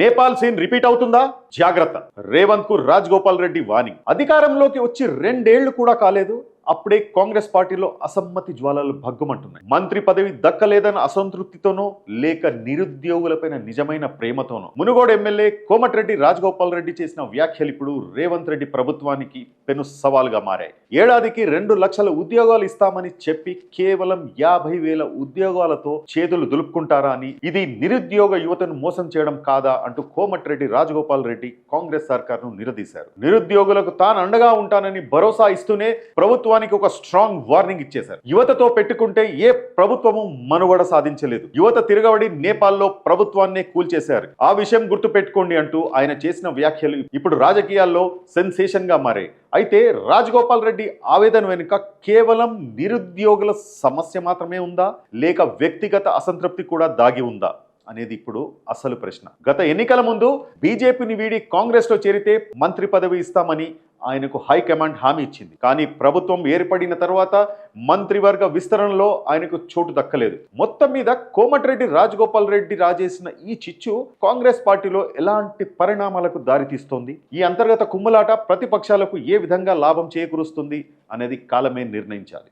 Nepal scene repeat అవుతుందా? జాగ్రత్త. రేవంత్కు రాజ్ గోపాల్ రెడ్డి వాణి అధికారంలోకి వచ్చి రెండేళ్ళు కూడా కాలేదు. అప్పుడే కాంగ్రెస్ పార్టీలో అసమ్మతి జ్వాలలు భగ్గుమంటున్నాయి. మంత్రి పదవి దక్కలేదన్న అసంతృప్తితోనో లేక నిరుద్యోగులపైన నిజమైన ప్రేమతోనో? మునుగోడు ఎమ్మెల్యే కోమటిరెడ్డి రాజగోపాల్ రెడ్డి చేసిన వ్యాఖ్యలు ఇప్పుడు రేవంత్ రెడ్డి ప్రభుత్వానికి పెను సవాల్గా మారాయి. ఏడాదికి రెండు లక్షల ఉద్యోగాలు ఇస్తామని చెప్పి కేవలం యాభై వేల ఉద్యోగాలతో చేతులు దులుపుకుంటారా అని ఇది నిరుద్యోగ యువతను మోసం చేయడం కాదా అంటూ కోమటిరెడ్డి రాజగోపాల్ రెడ్డి కాంగ్రెస్ సర్కార్ను నిలదీశారు. నిరుద్యోగులకు తాను అండగా ఉంటానని భరోసా ఇస్తూనే ప్రభుత్వానికి ఒక స్ట్రాంగ్ వార్నింగ్ ఇచ్చేశారు. యువతతో పెట్టుకుంటే ఏ ప్రభుత్వము మనుగడ సాధించలేదు. యువత తిరగబడి నేపాల్లో ప్రభుత్వాన్నే కూల్చేశారు. ఆ విషయం గుర్తు పెట్టుకోండి అంటూ ఆయన చేసిన వ్యాఖ్యలు ఇప్పుడు రాజకీయాల్లో సెన్సేషన్గా మారాయి. అయితే రాజగోపాల్ రెడ్డి ఆవేదన వెనుక కేవలం నిరుద్యోగుల సమస్య మాత్రమే ఉందా? లేక వ్యక్తిగత అసంతృప్తి కూడా దాగి ఉందా? అనేది ఇప్పుడు అసలు ప్రశ్న. గత ఎన్నికల ముందు బీజేపీని వీడి కాంగ్రెస్లో చేరితే మంత్రి పదవి ఇస్తామని ఆయనకు హైకమాండ్ హామీ ఇచ్చింది. కానీ ప్రభుత్వం ఏర్పడిన తర్వాత మంత్రివర్గ విస్తరణలో ఆయనకు చోటు దక్కలేదు. మొత్తం మీద కోమటిరెడ్డి రాజగోపాల్ రెడ్డి రాజేసిన ఈ చిచ్చు కాంగ్రెస్ పార్టీలో ఎలాంటి పరిణామాలకు దారితీస్తోంది ఈ అంతర్గత కుమ్ములాట ప్రతిపక్షాలకు ఏ విధంగా లాభం చేకూరుస్తుంది అనేది కాలమే నిర్ణయించాలి.